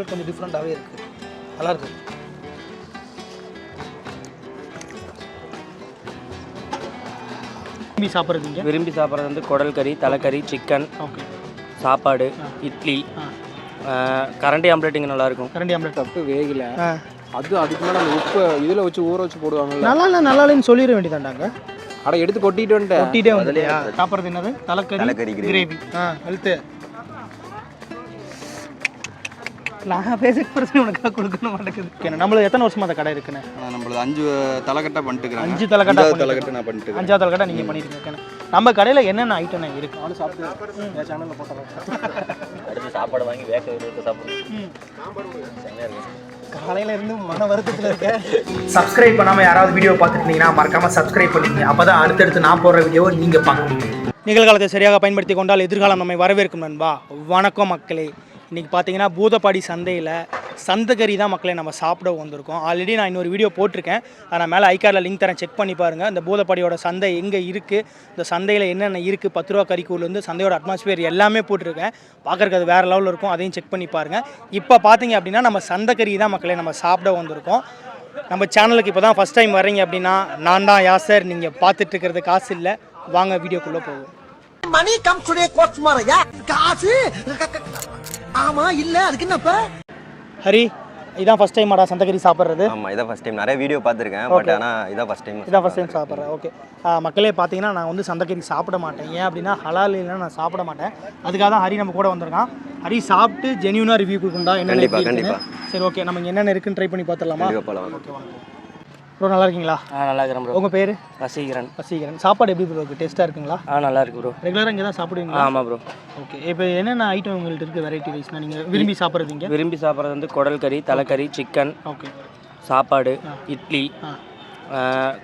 கொஞ்சம் டிஃப்ரெண்ட்டாகவே இருக்குது நல்லா இருக்கு. விரும்பி சாப்பிட்றீங்க விரும்பி சாப்பிட்றது வந்து குடல் கறி தலைக்கறி சிக்கன் ஓகே சாப்பாடு இட்லி கரண்டி ஆம்லேட் இங்கே நல்லாயிருக்கும் கரண்டி ஆம்லெட் தப்பு வேகல. அது அதுக்கு மேலே அந்த உப்பை இதில் வச்சு ஊற வச்சு போடுவாங்கல்ல. நல்லா இல்லை நல்லா இல்லைன்னு சொல்லிட வேண்டியதாண்டாங்க அட எடுத்து கொட்டிட்டு வந்துட்டேன் கொட்டிகிட்டே வந்துலையா சாப்பிட்றது என்னது? தலைக்கறி தலைக்கறி கிரேவி ஆ ஹெல்த்து நான் பேச பிரச்சனை உனக்காக கொடுக்கணும் மாட்டேங்குது ஓகே நம்மள எத்தனை வருஷமா அந்த கடை இருக்குண்ணே? ஆனால் நம்மளது அஞ்சு தலைக்கட்டா பண்ணிட்டுக்கிறேன் அஞ்சு தலைக்கட்டா பண்ணிட்டு தலைக்கட்டு நான் பண்ணிட்டு அஞ்சாவது தலைக்கட்டா நீங்கள் பண்ணிருக்கீங்க ஓகேண்ணே. நம்ம கடையில் என்னென்ன ஐட்டம் இருக்கு? அவனு சாப்பிட்டு என் சேனலில் போட்டுறேன் அடுத்து சாப்பாடு வாங்கி வேக சாப்பிடுவோம் காலையில இருந்து மன வருத்தத்தில் இருக்கேன் சப்ஸ்கிரைப் பண்ணாமல் யாராவது வீடியோ பார்த்துருந்தீங்கன்னா மறக்காம சப்ஸ்கிரைப் பண்ணிங்க. அப்போ தான் அடுத்தடுத்து நான் போடுற வீடியோவை நீங்கள் பார்க்க முடியும் நிகழ்காலத்தை சரியாக பயன்படுத்தி கொண்டால் எதிர்காலம் நம்மை வரவேற்கும் நண்பா. வணக்கம் மக்களே. இன்றைக்கி பார்த்தீங்கன்னா பூதப்பாடி சந்தையில் சந்தகரி தான் மக்களை நம்ம சாப்பிட வந்திருக்கோம். ஆல்ரெடி நான் இன்னொரு வீடியோ போட்டிருக்கேன். அதை நான் மேலே ஐக்காரில் லிங்க் தரேன். செக் பண்ணி பாருங்கள் இந்த பூதப்பாடியோட சந்தை எங்கே இருக்குது இந்த சந்தையில் என்னென்ன இருக்குது பத்து ரூபா கறிக்கூர்லேருந்து சந்தையோட அட்மாஸ்பியர் எல்லாமே போட்டிருக்கேன். பார்க்குறக்கு அது வேறு லெவலில் இருக்கும். அதையும் செக் பண்ணி பாருங்கள் இப்போ பார்த்தீங்க அப்படின்னா நம்ம சந்தைக்கறி தான் மக்களை நம்ம சாப்பிட வந்திருக்கோம். நம்ம சேனலுக்கு இப்போ தான் ஃபஸ்ட் டைம் வர்றீங்க அப்படின்னா நான் தான் யாசர் நீங்கள் பார்த்துட்டு இருக்கிறது காசு இல்லை. வாங்க வீடியோக்குள்ளே போவோம். மணி கம் டுடே கோட் யா காசு? ஆமா இல்ல அதுக்கு என்னப்ப ஹரி இதான் ஃபஸ்ட் டைமாடா சந்தைக்கறி சாப்பிட்றது. ஆமாம் இதான் ஃபஸ்ட் டைம் நிறைய வீடியோ பார்த்துருக்கேன் பட் ஆனால் இதான் ஃபஸ்ட் டைம் இதான் ஃபஸ்ட் டைம் சாப்பிட்றேன். ஓகே மக்களே பார்த்தீங்கன்னா நான் வந்து சந்தைக்கறி சாப்பிட மாட்டேன். ஏன் அப்படின்னா ஹலால் இல்லைன்னா நான் சாப்பிட மாட்டேன். அதுக்காக தான் ஹரி நம்ம கூட வந்திருக்கான். ஹரி சாப்பிட்டு ஜென்யூனாக ரிவ்யூ கொடுக்குண்டா என்ன கண்டிப்பா, எப்படி இருக்குன்னு. கண்டிப்பா. சரி ஓகே நம்ம இங்க என்னென்ன இருக்குன்னு ட்ரை பண்ணி பார்த்துடலாமா? கண்டிப்பாக ஓகே வாங்க ப்ரோ நல்லா இருக்கீங்களா ஆ நல்லா இருக்கிறேன் ப்ரோ உங்கள் பேர்? வசீகரன். வசீகரன். சாப்பாடு எப்படி ப்ரோ இருக்குது டேஸ்ட்டாக இருக்குங்களா? ஆ நல்லா இருக்கு ப்ரோ ரெகுலராக இங்கே தான் சாப்பிடுவீங்களா? ஆமாம் ப்ரோ ஓகே இப்போ என்னென்ன ஐட்டம் உங்கள்ட்ட இருக்குது வெரைட்டி ரைஸ்னால் நீங்கள் விரும்பி சாப்பிட்றதுங்க விரும்பி சாப்பிட்றது வந்து குடல் கறி தலைக்கறி சிக்கன் ஓகே சாப்பாடு இட்லி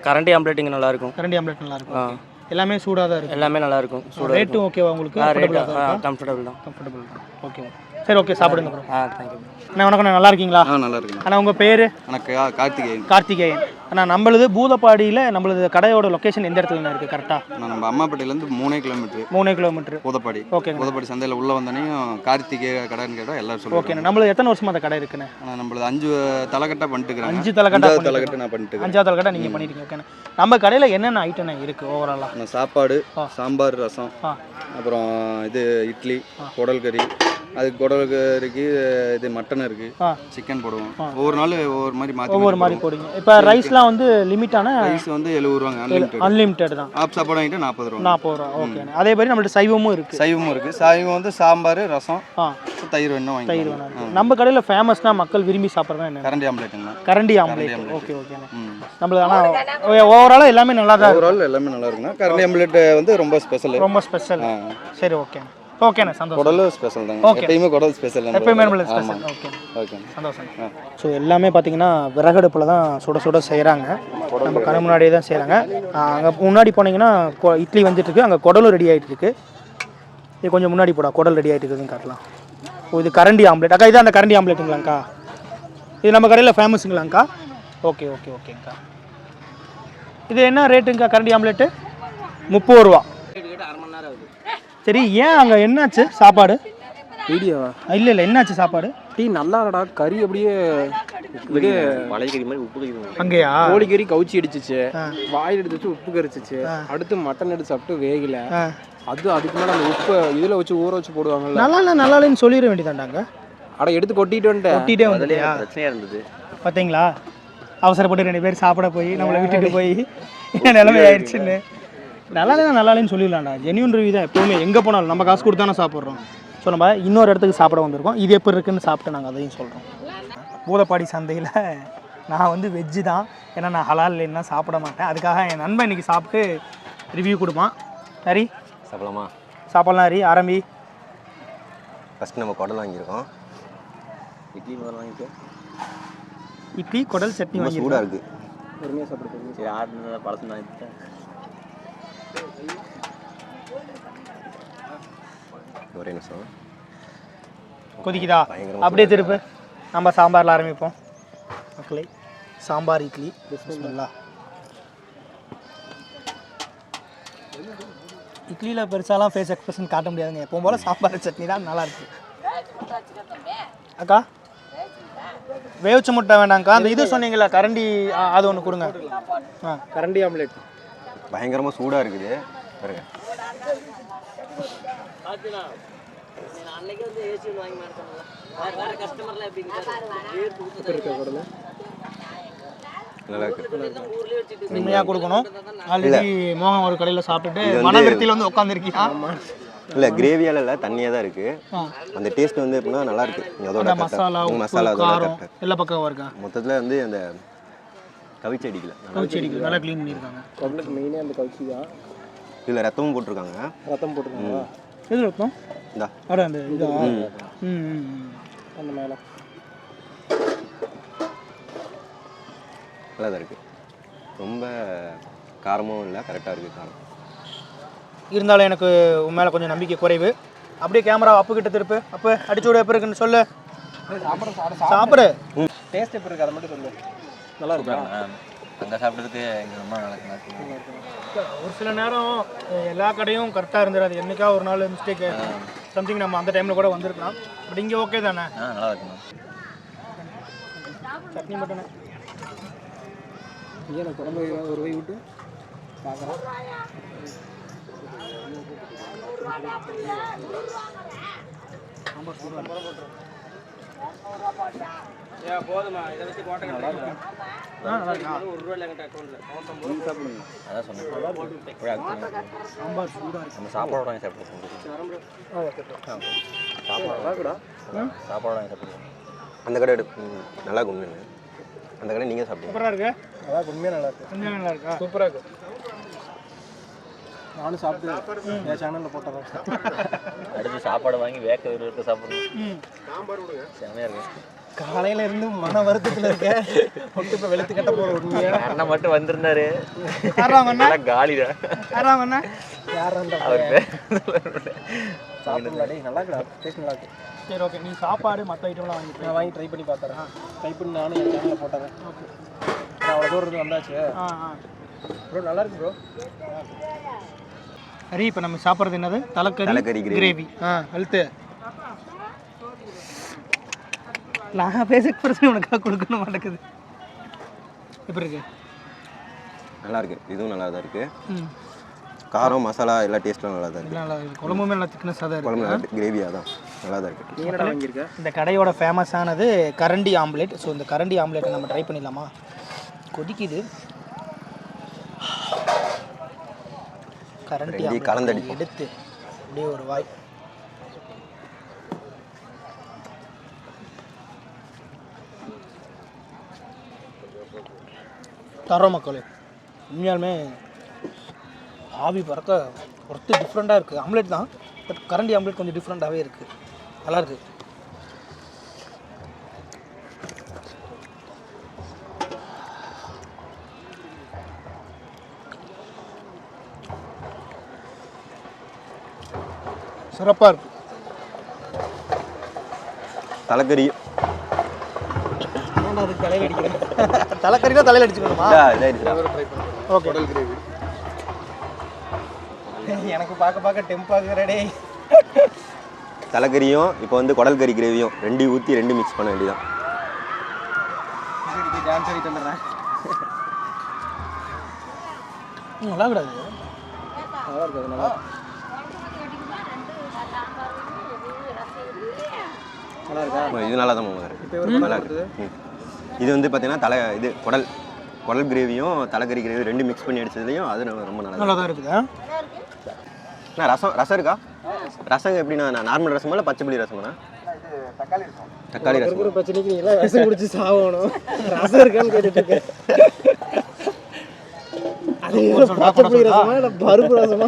கரண்டி ஆம்லேட் இங்கே நல்லாயிருக்கும் கரண்டி ஆம்லெட் நல்லா இருக்கும் ஆ. Okay. எல்லாமே சூடாக தான் இருக்குது எல்லாமே நல்லா இருக்கும். சூடாக ரேட்டும் ஓகேவா உங்களுக்கு? ஆ ரேட் Affordable-ஆ தான் ஆ இருக்கா? கம்ஃபர்டபுள் தான். கம்ஃபர்டபுள் ஓகே சரி ஓகே சாப்பிடுங்க ப்ரோ ஆ தேங்க்யூ அண்ணா வணக்கம் அண்ணா, நல்லா இருக்கீங்களா ஆ நல்லா இருக்குங்க அண்ணா உங்கள் பேர்? எனக்கு கார்த்திகேயன். கார்த்திகேயன். அண்ணா நம்மளுது பூதப்பாடியில் நம்மளது கடையோட லொக்கேஷன் எந்த இடத்துல இருக்குது கரெக்டாக நான் நம்ம அம்மாப்பேட்டையிலேருந்து மூணே கிலோமீட்டர் மூணே கிலோமீட்டர் பூதப்பாடி. ஓகேங்க பூதப்பாடி சந்தையில் உள்ள வந்தோடனையும் கார்த்திகே கடைன்னு கேட்டால் எல்லாரும் சொல்லுவாங்க ஓகேண்ணா நம்மளுது எத்தனை வருஷமா அந்த கடை இருக்குண்ணே? ஆனால் நம்மளது அஞ்சு தலைக்கட்டா பண்ணிட்டுக்கிறேன் அஞ்சு தலைக்கட்டா அஞ்சாவது பண்ணிட்டு தலைக்கட்டு நான் பண்ணிட்டு அஞ்சாவது தலைக்கட்டா நீங்கள் பண்ணிட்டீங்க. ஓகேண்ணா நம்ம கடையில் என்னென்ன ஐட்டம் இருக்குது ஓவராலாக நான் சாப்பாடு. சாம்பார் ரசம் அப்புறம் இது இட்லி குடல் கறி அது குடல் கறிக்கு இது மட்டன் இருக்கு சிக்கன் போடுவோம். ஒவ்வொரு நாள் ஒவ்வொரு மாதிரி மாற்றி ஒவ்வொரு மாதிரி போடுங்க. இப்போ ரைஸ்லாம் வந்து லிமிட்டான ரைஸ் வந்து எழுபது ரூபாங்க அன்லிமிட்டட் அன்லிமிட்டெட் தான். ஆப் சாப்பாடு வாங்கிட்டு நாற்பது ரூபா நாற்பது ரூபா ஓகேண்ணே அதே மாதிரி நம்மள்ட்ட சைவமும் இருக்குது சைவமும் இருக்கு. சைவம் வந்து சாம்பார் ரசம் தயிர் வேணும் தயிர் வாங்கிக்கலாம் வேணாம் நம்ம கடையில் ஃபேமஸ்னா மக்கள் விரும்பி சாப்பிட்றதா என்ன? கரண்டி ஆம்லேட்டுங்களா? கரண்டி ஆம்லேட். ஓகே ஓகேண்ணே ம். நம்மளது ஆனால் ஓவராலாக எல்லாமே நல்லா தான் ஓவரால் எல்லாமே நல்லா இருக்குங்க. கரண்டி ஆம்லேட் வந்து ரொம்ப ஸ்பெஷல் ரொம்ப ஸ்பெஷல் சரி ஓகேண்ணே ஓகேண்ணே சந்தோஷம். குடலும் ஸ்பெஷல் தாங்க. Okay. எப்பயுமே குடல் ஸ்பெஷல் எப்பயுமே நம்மளுக்கு ஆமாம் ஸ்பெஷல் ஓகே ஓகே சந்தோஷம். ஸோ எல்லாமே பார்த்தீங்கன்னா விறகடுப்பில் தான் சுட சுட செய்கிறாங்க நம்ம கண் முன்னாடியே தான் செய்கிறாங்க அங்கே முன்னாடி போனீங்கன்னா கொ- இட்லி வந்துட்டு இருக்கு அங்கே குடலும் ரெடி ஆகிட்டு இருக்கு இது கொஞ்சம் முன்னாடி போடா குடல் ரெடி ஆகிட்டு இருக்குதுன்னு காட்டலாம். ஓ இது கரண்டி ஆம்லேட் அக்கா இதான் அந்த கரண்டி ஆம்லேட்டுங்களாங்க்கா இது நம்ம கடையில் ஃபேமஸுங்களாங்க்கா ஓகே ஓகே ஓகேங்க்கா இது என்ன ரேட்டுங்க்கா கரண்டி ஆம்லேட்டு முப்பது ரூபா. சரி ஏன் அங்கே என்னாச்சு? சாப்பாடு? வீடியோவா இல்லை இல்லை என்னாச்சு சாப்பாடு? டீ நல்லா இல்லடா கறி அப்படியே இது மலைக்கறி மாதிரி உப்பு அங்கேயா? கோழிக்கறி கவுச்சி அடிச்சிச்சு. வாயில் எடுத்து வச்சு உப்பு கரிச்சிச்சு. அடுத்து மட்டன் எடுத்து சாப்பிட்டு வேகல. அது அதுக்கு மேலே அந்த உப்பை இதில் வச்சு ஊற வச்சு போடுவாங்கல்ல. நல்லா இல்லை நல்லா இல்லைன்னு சொல்லிட வேண்டியதாண்டாங்க அட எடுத்து கொட்டிட்டு வந்துட்டேன். கொட்டிகிட்டே வந்துட்டியா? பிரச்சனையாக இருந்தது. பார்த்தீங்களா அவசரப்பட்டு ரெண்டு பேர் சாப்பிட போய் நம்மளை விட்டுட்டு போய் என்ன நிலைமை ஆயிடுச்சுன்னு. நல்லா இல்லைன்னு சொல்லிடலாம்டா. ஜென்யூன் ரிவ்யூ தான் எப்போவுமே. எங்கே போனாலும் நம்ம காசு கொடுத்து தானே சாப்பிட்றோம். ஸோ நம்ம இன்னொரு இடத்துக்கு சாப்பிட வந்திருக்கோம். இது எப்படி இருக்குன்னு சாப்பிட்டு நாங்கள் அதையும் சொல்கிறோம் பூதப்பாடி சந்தையில் நான் வந்து வெஜ்ஜு தான். ஏன்னா நான் ஹலால் இல்லைன்னா சாப்பிட மாட்டேன். அதுக்காக என் நண்பன் இன்னைக்கு சாப்பிட்டு ரிவ்யூ கொடுப்பான். சரி சாப்பிடலாமா? சாப்பிட்லாம் ஹரி ஆரம்பி. ஃபஸ்ட் நம்ம குடல் வாங்கியிருக்கோம். இட்லி முதல்ல வாங்கிட்டு இட்லி குடல் சட்னி வாங்கி சூடாக இருக்கு. பொறுமையாக சாப்பிட்டு சரி ஆறு பழசம் வாங்கிட்டு ஒரே நிமிஷம் கொதிக்குதா. அப்படியே திருப்பு. நம்ம சாம்பாரில் ஆரம்பிப்போம். மக்களே சாம்பார் இட்லி. பிஸ்மில்லா இட்லியில் பெருசாலாம் ஃபேஸ் எக்ஸ்பிரஷன் காட்ட முடியாதுங்க. எப்பவும் போல் சாம்பார் சட்னி தான் நல்லா இருக்கு. அக்கா? வேவிச்ச முட்டை வேண்டாங்க்கா அந்த இது சொன்னீங்களா கரண்டி ஆ, அது ஒன்று கொடுங்க. ஆ. கரண்டி ஆம்லெட் பயங்கரமாக சூடாக இருக்குது. பாருங்க. நல்லா இருக்கு. உண்மையாக கொடுக்கணும். ஆல்ரெடி மோகன் ஒரு கடையில் சாப்பிட்டுட்டு மனவிருத்தியில் வந்து உட்காந்துருக்கியா இல்லை கிரேவியால இல்லை தண்ணியாக தான் இருக்கு. ஆ. அந்த டேஸ்ட் வந்து எப்படின்னா நல்லா இருக்கு. அதோட மசாலா மசாலா எல்லா இருக்கா? மொத்தத்தில் வந்து அந்த கவிச்சி அடிக்கல கவுச்சி அடிக்குது நல்லா க்ளீன் பண்ணியிருக்காங்க. கவுனுக்கு மெயினே அந்த கவுச்சி தான் இதில் ரத்தமும் போட்டிருக்காங்க. ரத்தம் போட்டுருக்காங்க. எது இருக்கும் இந்தா. அட அந்த இதா? ம். அந்த மேலே. நல்லா தான் இருக்கு. ரொம்ப காரமும் இல்லை கரெக்டாக இருக்குது காரம். இருந்தாலும் எனக்கு உன் மேலே கொஞ்சம் நம்பிக்கை குறைவு. அப்படியே கேமரா அப்பு கிட்ட திருப்பு. அப்போ அடிச்சு விட எப்போ இருக்குன்னு சொல்லு. சாப்பிடு டேஸ்ட் எப்படி இருக்கு அதை மட்டும் சொல்லு. நல்லா இருக்கா அங்கே சாப்பிட்றதுக்கு இங்கே ரொம்ப நல்லா இருக்கு ஒரு சில நேரம் எல்லா கடையும் கரெக்டாக இருந்துடாது என்னைக்கா ஒரு நாள் மிஸ்டேக்கு சம்திங் நம்ம அந்த டைமில் கூட வந்திருக்கலாம். பட் இங்கே ஓகே தானே? ஆ நல்லா இருக்குண்ணா சட்னி மட்டும் ஏன் நான் குழம்பு ஒரு வை விட்டு பார்க்குறேன் சூடாக நம்ம சாப்பாடு வாங்கி சாப்பிடுவோம் சாப்பாடு சாப்பாடு வாங்கி சாப்பிடுவோம் அந்த கடை எடு- ம், நல்லா உண்மையிலே. அந்த கடை நீங்கள் சாப்பிட்டீங்க சூப்பராக இருக்கு? அதான் உண்மையாக நல்லா இருக்கு. நல்லா இருக்கா? சூப்பராக இருக்கு. நானும் சாப்பிட்டு என் சேனலில் போட்டதான் அடுத்து சாப்பாடு வாங்கி வேக்க விட்டு சாப்பிடணும். செமையாக இருக்கும் காலையில இருந்து மன வருத்தத்தில் இருக்க ஒட்டு இப்போ வெளுத்து கட்ட போகிற உண்மையா? அண்ணன் மட்டும் வந்திருந்தாரு. காலிதான் யார் டேய் நல்லா இருக்குடா. டேஸ்ட் நல்லா இருக்கு. சரி ஓகே நீ சாப்பாடு மற்ற ஐட்டம்லாம் வாங்கிட்டு நான் வாங்கி ட்ரை பண்ணி பார்த்துறேன் ட்ரை பண்ணி நானும் என் சேனலில் போட்டுறேன். நான் அவ்வளோ தூரம் இருந்து வந்தாச்சு. ஆ ஆ. ப்ரோ நல்லா இருக்கு ப்ரோ ஹரி இப்போ நம்ம சாப்பிட்றது என்னது? தலைக்கறி தலைக்கறி. கிரேவி ஆ அழுத்து நான் பேச பிரச்சனை உனக்காக கொடுக்கணும் மாட்டேங்குது. எப்படி இருக்கு? நல்லா இருக்கு. இதுவும் நல்லா தான் இருக்கு. ம். காரம் மசாலா எல்லா டேஸ்ட்டும் நல்லா தான் இருக்கு. நல்லா இருக்கு. குழம்புமே நல்லா திக்னஸாக தான் குழம்பு இருக்கு நல்லா கிரேவியாக தான். நல்லா தான் இருக்கு. இந்த கடையோட ஃபேமஸானது கரண்டி ஆம்லேட். ஸோ இந்த கரண்டி ஆம்லேட்டை நம்ம ட்ரை பண்ணிடலாமா? கொதிக்குது. கரண்டி கலந்தடிப்போம். எடுத்து அப்படியே ஒரு வாய். தரோம் மக்களே. உண்மையாலுமே ஆவி பறக்க ஒருத்தர் டிஃப்ரெண்ட்டாக இருக்குது ஆம்லேட் தான் பட் கரண்டி ஆம்லேட் கொஞ்சம் டிஃப்ரெண்ட்டாகவே இருக்குது நல்லா சிறப்பாக இருக்கு. தலைக்கறி. அதுக்கு தலையில் அடிச்சுக்கணுமா. ஓகே எனக்கு பார்க்க பார்க்க டெம்பாகிறடே தலைக்கறியும் இப்போ வந்து குடல் கறி கிரேவியும் ரெண்டையும் ஊற்றி ரெண்டு மிக்ஸ் பண்ண வேண்டியதான் டான்ஸ் நல்லா கூடாது நல்லா இருக்கு அது நல்லா நல்லா இருக்கா ஆமா, இது நல்லா தான் மாமா இருக்கு நல்லா இருக்கு. ம். இது வந்து பார்த்தீங்கன்னா தலை இது குடல் குடல் கிரேவியும் தலைக்கறி கிரேவி ரெண்டு மிக்ஸ் பண்ணி அடிச்சதுலையும் அது ரொம்ப நல்லா நல்லா தான் இருக்குதா? அண்ணா ரசம் ரசம் இருக்கா? ரசம் எப்படிண்ணா நான் நார்மல் ரசமா இல்லை பச்சைப்புளி ரசமாண்ணா? தக்காளி ரசம். பிரச்சனைக்கு விஷம் குடிச்சு சாகணும். ரசம் இருக்கான்னு கேட்டுட்டு இருக்கேன் பச்சை புளி ரசமா ரசமா?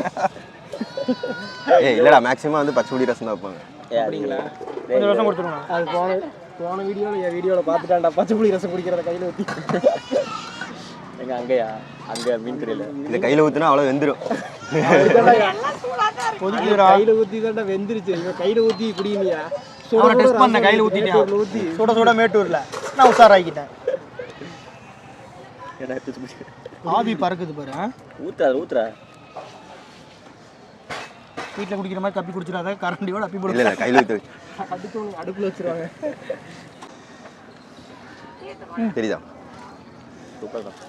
ஏய் இல்லடா மேக்ஸிமம் வந்து பச்சைப்புளி ரசம் தான் வைப்பாங்க. அப்படிங்களா? கொஞ்சம் வருஷம் கொடுத்துருவோம் அது போன போன வீடியோவில் என் வீடியோவில் பார்த்துட்டான்டா பச்சை புளி ரசம் குடிக்கிறத கையில் ஊற்றி எங்க அங்கேயா? அங்கே மீன் கடையில். இந்த கையில் ஊற்றினா அவ்வளோ வெந்துடும் கையில் ஊற்றி தான்டா வெந்துருச்சு. இவன் கையில் ஊற்றி குடினியா அவனை டெஸ்ட் பண்ண கையில் ஊற்றிட்டேன் ஊற்றி சுட சுட மேட்டூரில். நான் உஷாராக்கிட்டேன் ஆவி பறக்குது பாரு ஊத்துறா ஊத்துறா. வீட்டில் குடிக்கிற மாதிரி கப்பி குடிச்சிடாத கரண்டியோட அப்பி இல்லை போடு. இல்லை கையில் ஊற்றி அடுத்து அடுப்பில் வச்சிருவாங்க. தெரியுதா? சூப்பர் தான்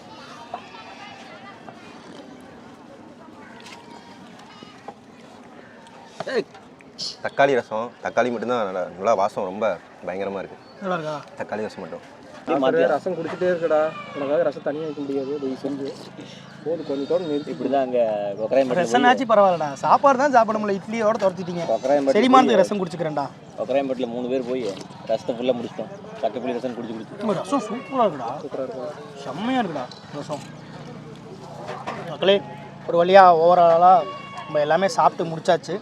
தக்காளி ரசம் தக்காளி மட்டும்தான் நல்லா நல்லா வாசம் ரொம்ப பயங்கரமாக இருக்குது நல்லா இருக்கா? தக்காளி ரசம் மட்டும். சாப்பாடு ரசம் குடிச்சிட்டே இருக்கடா. உனக்காக ரசம் தனியாக வைக்க முடியாது. தயவு செஞ்சு. போது கொஞ்சத்தோட நிறுத்தி இப்படி தான் அங்கே ஒக்கராயம்பட்டில் ரசம்னாச்சும் பரவாயில்லடா. சாப்பாடு தான் சாப்பிட முடியல. இட்லியோட துரத்திட்டீங்க. ஒக்கராயம்பட்டி செரிமானத்துக்கு ரசம் குடிச்சுக்கிறேன்டா. ஒக்கராயம்பட்டில் மூணு பேர் போய் ரசத்தை ஃபுல்லாக முடிச்சிட்டோம். சக்கப்புளி ரசம் குடிச்சு குடிச்சு. ரசம் சூப்பராக இருக்குடா. சூப்பராக இருக்கும் செம்மையாக இருக்குடா ரசம். மக்களே ஒரு வழியாக ஓவராலாக நம்ம எல்லாமே சாப்பிட்டு முடிச்சாச்சு.